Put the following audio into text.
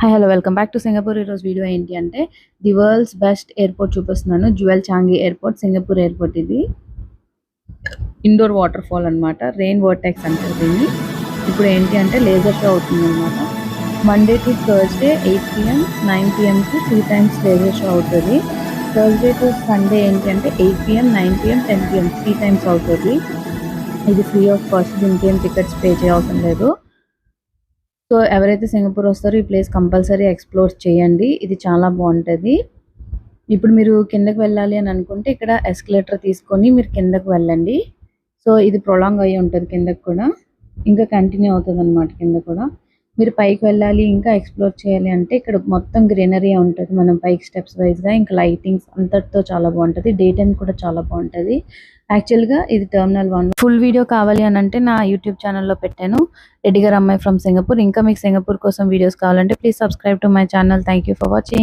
Hi hello welcome back to Singapore ఈరోజు video ఏంటి అంటే ది వరల్డ్స్ బెస్ట్ ఎయిర్పోర్ట్ చూపిస్తున్నాను. Jewel Changi airport Singapore airport ఇది. Indoor waterfall అనమాట rain vortex అంటారు దీన్ని. ఇప్పుడు ఏంటి అంటే లేజర్ షో అవుతుంది అనమాట Monday to Thursday eight PM nine పిఎంకి three times laser show అవుతుంది. థర్స్డే టు సండే ఏంటి అంటే eight PM nine PM ten PM three times అవుతుంది. ఇది ఫ్రీ ఆఫ్ కాస్ట్ దీనికి ఏం టికెట్స్ పే చేయవసరం లేదు. సో ఎవరైతే సింగపూర్ వస్తారో ఈ ప్లేస్ కంపల్సరీ ఎక్స్ప్లోర్ చేయండి. ఇది చాలా బాగుంటుంది. ఇప్పుడు మీరు కిందకి వెళ్ళాలి అని అనుకుంటే ఇక్కడ ఎస్కలేటర్ తీసుకొని మీరు కిందకి వెళ్ళండి. సో ఇది ప్రొలాంగ్ అయ్యి ఉంటుంది కిందకి కూడా. ఇంకా కంటిన్యూ అవుతుంది అనమాట కింద కూడా. మీరు పైకి వెళ్ళాలి ఇంకా ఎక్స్ప్లోర్ చేయాలి అంటే ఇక్కడ మొత్తం గ్రీనరీ ఉంటుంది. మనం పైకి స్టెప్స్ వైజ్గా ఇంకా లైటింగ్స్ అంతటితో చాలా బాగుంటుంది. డే టైం కూడా చాలా బాగుంటుంది. యాక్చువల్గా ఇది టర్మినల్ వన్ ఫుల్ వీడియో కావాలి అని అంటే నా యూట్యూబ్ ఛానల్లో పెట్టాను. రెడ్డిగారు అమ్మాయి ఫ్రమ్ సింగపూర్ ఇంకా మీకు సింగపూర్ కోసం వీడియోస్ కావాలంటే please subscribe to my channel thank you for watching